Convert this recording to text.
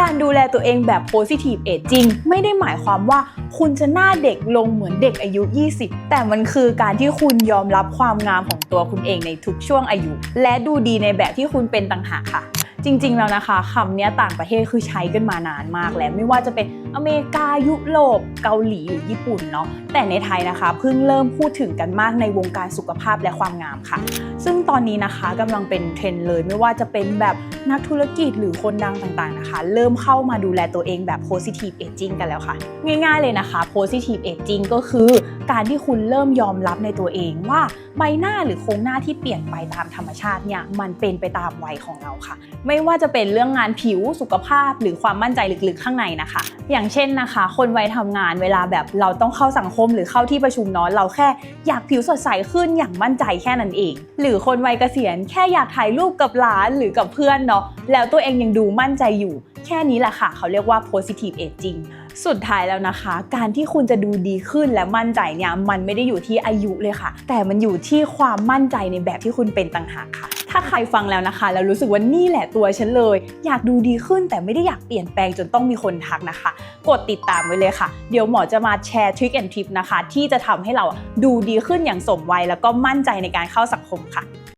การดูแลตัวเองแบบ positive aging ไม่ได้หมายความว่าคุณจะหน้าเด็กลงเหมือนเด็กอายุ 20 แต่มันคือการที่คุณยอมรับความงามของตัวคุณเองในทุกช่วงอายุ และดูดีในแบบที่คุณเป็นต่างหากค่ะ จริงๆแล้วนะคะคำนี้ต่างประเทศคือใช้กันมานานมากแล้วไม่ว่าจะเป็น อเมริกายุโรปเกาหลีหรือญี่ปุ่นเนาะแต่ในไทยนะคะเพิ่งเริ่มพูดถึงกันมากในวงการสุขภาพและความงามค่ะ ซึ่งตอนนี้นะคะกำลังเป็นเทรนด์เลยไม่ว่าจะเป็นแบบนักธุรกิจหรือคนดังต่างๆนะคะ เริ่มเข้ามาดูแลตัวเองแบบ positive aging กันแล้วค่ะ ง่ายๆเลยนะคะ positive aging ก็คือ การที่คุณเริ่มยอมรับในตัวเองว่าใบหน้าหรือโครงหน้าที่เปลี่ยนไปตามธรรมชาติเนี่ยมันเป็นไปตามวัยของเราค่ะ ไม่ว่าจะเป็นเรื่องงานผิวสุขภาพหรือความมั่นใจลึกๆข้างในนะคะ อย่างเช่นนะคะ คนวัยทำงานเวลาแบบเราต้องเข้าสังคมหรือเข้าที่ประชุมเนาะเราแค่อยากผิวสดใสขึ้นอย่างมั่นใจแค่นั้นเอง หรือคนวัยเกษียณแค่อยากถ่ายรูปกับหลานหรือกับเพื่อนเนาะแล้วตัวเองยังดูมั่นใจอยู่ แค่นี้แหละค่ะ เขาเรียกว่า positive aging สุดท้ายแล้วนะคะ การที่คุณจะดูดีขึ้นและมั่นใจเนี่ยมันไม่ได้อยู่ที่อายุเลยค่ะ แต่มันอยู่ที่ความมั่นใจในแบบที่คุณเป็นต่างหากค่ะ ถ้าใครฟังแล้วนะคะ แล้วรู้สึกว่านี่แหละตัวฉันเลย อยากดูดีขึ้นแต่ไม่ได้อยากเปลี่ยนแปลงจนต้องมีคนทักนะคะ กดติดตามไว้เลยค่ะ เดี๋ยวหมอจะมาแชร์ทริคแอนทริปนะคะ ที่จะทำให้เราดูดีขึ้นอย่างสมวัยแล้วก็มั่นใจในการเข้าสังคมค่ะ